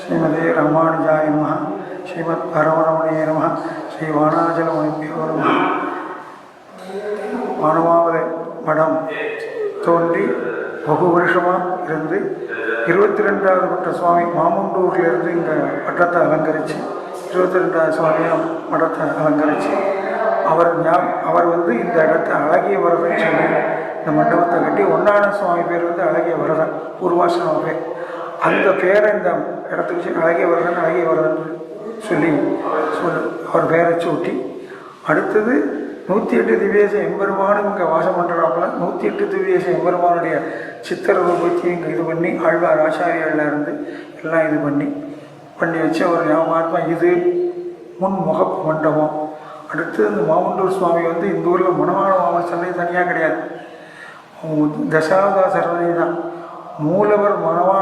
ஸ்ரீமதே ராமானுஜாய நம ஸ்ரீமத் பரமரமணிய நம ஸ்ரீ வானாஜலமணிப்பியோ நம மானவாவத மடம் தோன்றி பகு வருஷமாக இருந்து இருபத்தி ரெண்டாவது பட்ட சுவாமி மாமண்டூர்லேருந்து இங்கே பட்டத்தை அலங்கரித்து இருபத்தி ரெண்டாவது சுவாமியாக மடத்தை அலங்கரித்து அவர் ஞா அவர் வந்து இந்த இடத்த அழகிய வரதன் சொல்லி இந்த மண்டபத்தை கட்டி ஒன்றான சுவாமி பேர் வந்து அழகிய வரதன் பூர்வாசனம் பேர். அந்த பேரை இந்த இடத்துக்கு வச்சு அழகே வரதன் அழகே வரதன் சொல்லி சொல் அவர் பேரை சூட்டி. அடுத்தது நூற்றி எட்டு திவ்யேச எம்பெருமானும் இங்கே வாசம் பண்ணுறாப்புல நூற்றி எட்டு திவ்யேச எம்பெருமானுடைய சித்திர ரூபத்தையும் இங்கே இது பண்ணி ஆழ்வார் ஆச்சாரியால இருந்து எல்லாம் இது பண்ணி பண்ணி வச்சு அவர் ஞாபகாத்மா இது முன் முகப்பு மண்டபம். அடுத்து இந்த மாமண்டூர் சுவாமி வந்து இந்த ஊரில் மனமான மாமன் சந்தை தனியாக கிடையாது. தசாவதா சரவணி தான். மூலவர் மனவா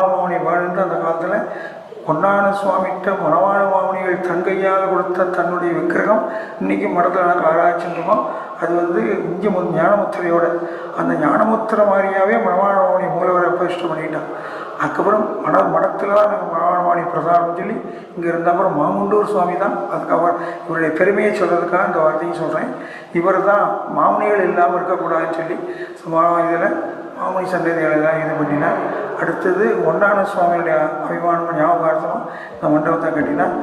வாழ்ந்த அந்த காலத்தில் பொன்னான சுவாமிகிட்ட மணவாள மாமணிகள் தங்கையால் கொடுத்த தன்னுடைய விக்கிரகம் இன்னைக்கு மடத்தில் நாங்கள் ஆராய்ச்சிருக்கோம் அது வந்து இங்கே ஞானமுத்திரையோட அந்த ஞானமுத்திரை மாதிரியாவே மணவாள மாமணி மூலவரை பிரதிஷ்டம் பண்ணிட்டான். அதுக்கப்புறம் மட மடத்தில் தான் நாங்கள் மணவாளமாணி பிரசாரம் சொல்லி இங்கே இருந்த அப்புறம் மாமுண்டூர் சுவாமி தான் அதுக்கப்புறம் இவருடைய பெருமையை சொல்கிறதுக்காக இந்த வார்த்தையும் சொல்கிறேன் இவர் தான் மாமுனிகள் இல்லாமல் இருக்கக்கூடாதுன்னு சொல்லி இதில் மாமுனி சந்ததிகளை தான் இது பண்ணினார். அடுத்தது ஒன்றான சுவாமியுடைய அபிமானம் ஞாபகார்த்தமாக இந்த மண்டபத்தை கட்டினார்.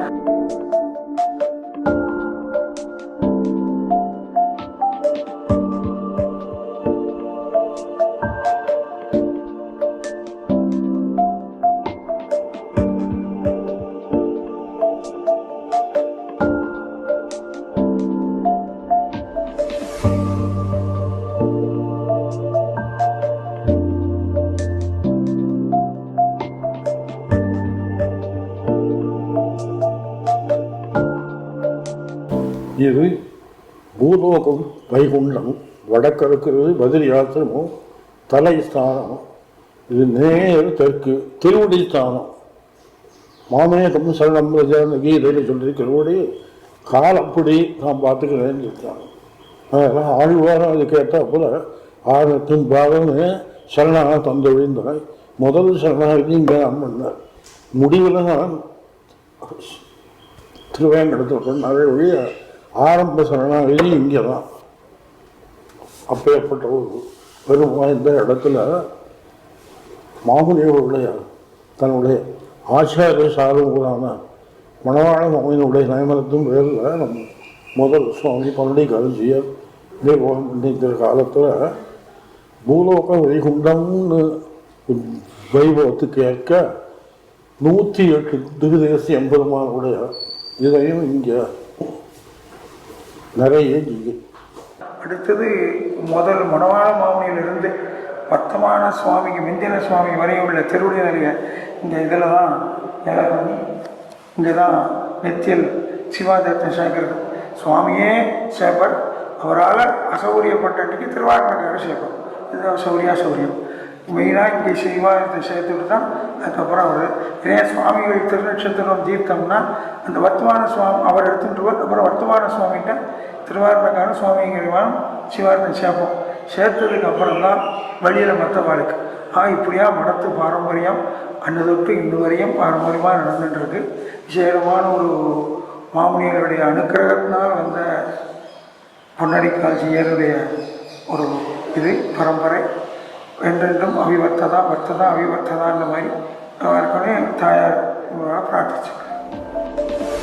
இது பூலோகம் வைகுண்டம் வடக்கு இருக்கிறது பதிரி ஆசிரமம் தலை ஸ்தானம் இது நேர் தெற்கு திருவடி ஸ்தானம். மாமேகம் சரணம் பிரஜான கீதையில் சொல்லியிருக்கிறபடி காலப்படி நான் பார்த்துக்கிறேன்னு சொல்லிட்டாங்க அதெல்லாம் ஆழ்வாரம் அது கேட்டால் போல ஆரத்தின் பாகமே சரணாக தந்து விழுந்தாய் முதல் சரணாகி இங்கே நான் பண்ணார் முடிவில் நான் திருவேங்கடத்தில் நிறைய ஒழிய ஆரம்ப சரணாகதி இங்கே தான் அப்பேற்பட்ட ஒரு பெரும் வாய்ந்த இடத்துல மாமுனியவருடைய தன்னுடைய ஆச்சாரிய சார்புகளான மணவாள மாமியினுடைய நயமனத்தும் பேரில் நம்ம முதல் சுவாமி பழனி கருஞ்சியர் நிர்வாகம் பண்ணிக்கிற காலத்தில் பூலோக வைகுண்டம்னு வைபவத்துக்கு ஏற்க நூற்றி எட்டு திகுதேசி எம்பெருமானுடைய இதையும் இங்கே நிறைய இங்கே அடுத்தது முதல் மணவாள மாமனியிலிருந்து வர்த்தமான சுவாமிக்கு மிந்தின சுவாமி வரை உள்ள திருவடி நிறைய இந்த இதில் தான் ஏழை பண்ணி இங்கே தான் நெத்தியல் சிவாதேத்தன் சேகர் சுவாமியே சேப்பர் அவரால் அசௌரியப்பட்டன்னைக்கு திருவாரூர் சேப்பர் இது சௌரியா சௌரியம் மெயினாக இங்கே சிவாதத்தை சேர்த்துட்டு தான் அதுக்கப்புறம் அவர் இதே சுவாமிகள் திருநட்சத்திரம் தீர்த்தம்னா அந்த வர்த்தமான சுவாமி அவர் எடுத்துட்டுருவார் அப்புறம் வர்த்தமான சுவாமிகிட்ட திருவாரணக்கான சுவாமிங்கிறவான் சிவாரத்தை சேர்ப்போம். சேர்த்ததுக்கு அப்புறம் தான் வழியில் மற்ற வாழ்க்கை ஆ இப்படியா மடத்து பாரம்பரியம் அன்னதொட்டு இன்று வரையும் பாரம்பரியமாக நடந்துட்டுருக்கு. விசேடமான ஒரு மாமுனியர்களுடைய அனுக்கிரகத்தினால் வந்த பொன்னடி காட்சியருடைய ஒரு இது பரம்பரை. என்றென்றும் அவிவர்த்ததா வர்த்ததா அவிவர்த்ததா அவிவர்த்ததான்ற மாதிரி. இருக்கணும் தாயார் பிரார்த்திச்சுக்கிறேன்